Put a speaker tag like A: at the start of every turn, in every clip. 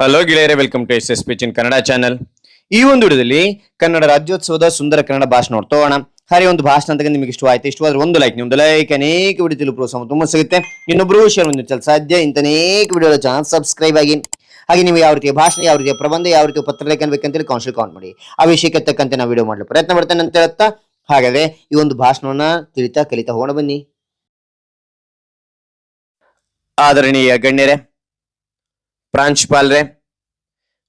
A: Hello ಗೆಳೆಯರೆ welcome to S S P in Kannada channel ಈ ಒಂದು ವಿಡಿಯೋದಲ್ಲಿ ಕನ್ನಡ ರಾಜ್ಯೋತ್ಸವದ ಸುಂದರ ಕನ್ನಡ ಭಾಷಣ ನೋಡ್ತೋಣ ಹಾಗೆ ಒಂದು ಭಾಷಣ ಅಂತ ನಿಮಗೆ ಆಯ್ತು ಇಷ್ಟವಾದ್ರೆ ಒಂದು ಲೈಕ್ ನಿಮ್ದು ಲೈಕ್ ಅನೇಕ ವಿಡಿಯೋ ಪ್ರೋತ್ಸಾಹ ತುಂಬ ಸಿಗುತ್ತೆ. ಇನ್ನೊಬ್ರು ಶೇರ್ ಚಲ ಸಾಧ್ಯ, ಇಂಥ ಅನೇಕ ವಿಡಿಯೋ ಚಾನಲ್ ಸಬ್ಸ್ಕ್ರೈಬ್ ಆಗಿ. ಹಾಗೆ ನೀವು ಯಾವ ರೀತಿಯ ಭಾಷಣ, ಯಾವ ರೀತಿಯ ಪ್ರಬಂಧ, ಯಾವ ರೀತಿಯ ಪತ್ರಲೇಖನ ಬೇಕಂತೇಳಿ ಕೌನ್ಸಿಲ್ ಕೌಂಟ್ ಮಾಡಿ. ಆ ವಿಷಯಕ್ಕೆ ತಕ್ಕಂತೆ ನಾವು ವಿಡಿಯೋ ಮಾಡಲು ಪ್ರಯತ್ನ ಮಾಡ್ತೇನೆ ಅಂತ ಹೇಳ್ತಾ ಹಾಗಾದ್ರೆ ಈ ಒಂದು ಭಾಷಣವನ್ನ ತಿಳಿತಾ ಕಲಿತಾ ಹೋಗೋಣ ಬನ್ನಿ. ಆದರಣೀಯ ಗಣ್ಯರೇ ಪ್ರಾಂಶುಪಾಲರೇ,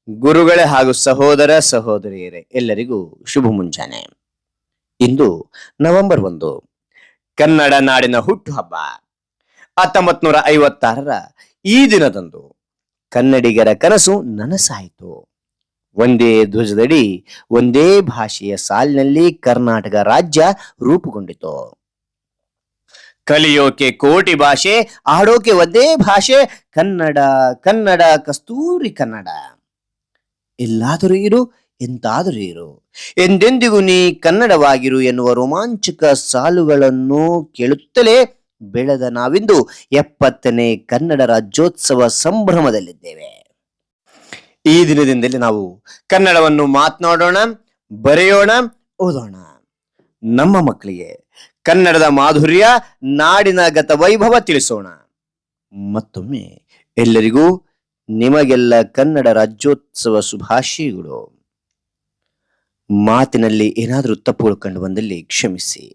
A: ಗುರುಗಳೇ ಹಾಗೂ ಸಹೋದರ ಸಹೋದರಿಯರೇ, ಎಲ್ಲರಿಗೂ ಶುಭ ಮುಂಜಾನೆ. ಇಂದು ನವೆಂಬರ್ ಒಂದು, ಕನ್ನಡ ನಾಡಿನ ಹುಟ್ಟುಹಬ್ಬ. ಹತ್ತೊಂಬತ್ ನೂರ ಐವತ್ತಾರರ ಈ ದಿನದಂದು ಕನ್ನಡಿಗರ ಕನಸು ನನಸಾಯಿತು. ಒಂದೇ ಧ್ವಜದಡಿ, ಒಂದೇ ಭಾಷೆಯ ಸಾಲಿನಲ್ಲಿ ಕರ್ನಾಟಕ ರಾಜ್ಯ ರೂಪುಗೊಂಡಿತು. ಕಲಿಯೋಕೆ ಕೋಟಿ ಭಾಷೆ, ಆಡೋಕೆ ಒಂದೇ ಭಾಷೆ, ಕನ್ನಡ ಕನ್ನಡ ಕಸ್ತೂರಿ ಕನ್ನಡ. ಎಲ್ಲಾದರೂ ಇರು, ಎಂತಾದರೂ ಇರು. ಎಂದೆಂದಿಗೂ ನೀ ಕನ್ನಡವಾಗಿರು ಎನ್ನುವ ರೋಮಾಂಚಕ ಸಾಲುಗಳನ್ನು ಕೇಳುತ್ತಲೇ ಬೆಳೆದ ನಾವಿಂದು ಎಪ್ಪತ್ತನೇ ಕನ್ನಡ ರಾಜ್ಯೋತ್ಸವ ಸಂಭ್ರಮದಲ್ಲಿದ್ದೇವೆ. ಈ ದಿನದಿಂದಲೇ ನಾವು ಕನ್ನಡವನ್ನು ಮಾತನಾಡೋಣ, ಬರೆಯೋಣ, ಓದೋಣ. ನಮ್ಮ ಮಕ್ಕಳಿಗೆ ಕನ್ನಡದ ಮಾಧುರ್ಯ, ನಾಡಿನ ಗತ ವೈಭವ ತಿಳಿಸೋಣ. ಮತ್ತೊಮ್ಮೆ ಎಲ್ಲರಿಗೂ ನಿಮಗೆಲ್ಲ ಕನ್ನಡ ರಾಜ್ಯೋತ್ಸವ ಶುಭಾಶಯಗಳು. ಮಾತಿನಲ್ಲಿ ಏನಾದರೂ ತಪ್ಪುಗಳು ಕಂಡು ಬಂದಲ್ಲಿ ಕ್ಷಮಿಸಿ.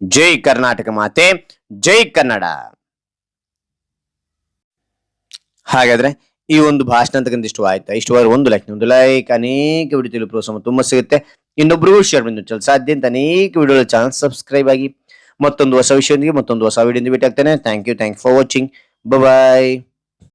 A: ಜೈ ಕರ್ನಾಟಕ ಮಾತೆ, ಜೈ ಕನ್ನಡ. ಹಾಗಾದ್ರೆ ಈ ಒಂದು ಭಾಷಣ ಅಂತಕ್ಕಂಥ ಇಷ್ಟ ಆಯ್ತಾ ಇಷ್ಟವಾದ್ರೆ ಒಂದು ಲೈಕ್ ಒಂದು ಲೈಕ್ ಅನೇಕ ವಿಡಿಯೋ ಪ್ರೋತ್ಸಾಹ ತುಂಬಾ ಸಿಗುತ್ತೆ. ಇನ್ನೊಬ್ರಿಗೂ ಶೇರ್ ಮಾಡಿ ಸಾಧ್ಯ ಅಂತ ಅನೇಕ ವಿಡಿಯೋ ಚಾನಲ್ ಸಬ್ಸ್ಕ್ರೈಬ್ ಆಗಿ ಮತ್ತೊಂದು ಹೊಸ ವಿಷಯದೊಂದಿಗೆ ಮತ್ತೊಂದು ಹೊಸ ವಿಡಿಯೋ ಭೇಟಿ ಆಗ್ತೇನೆ thank you thank for watching bye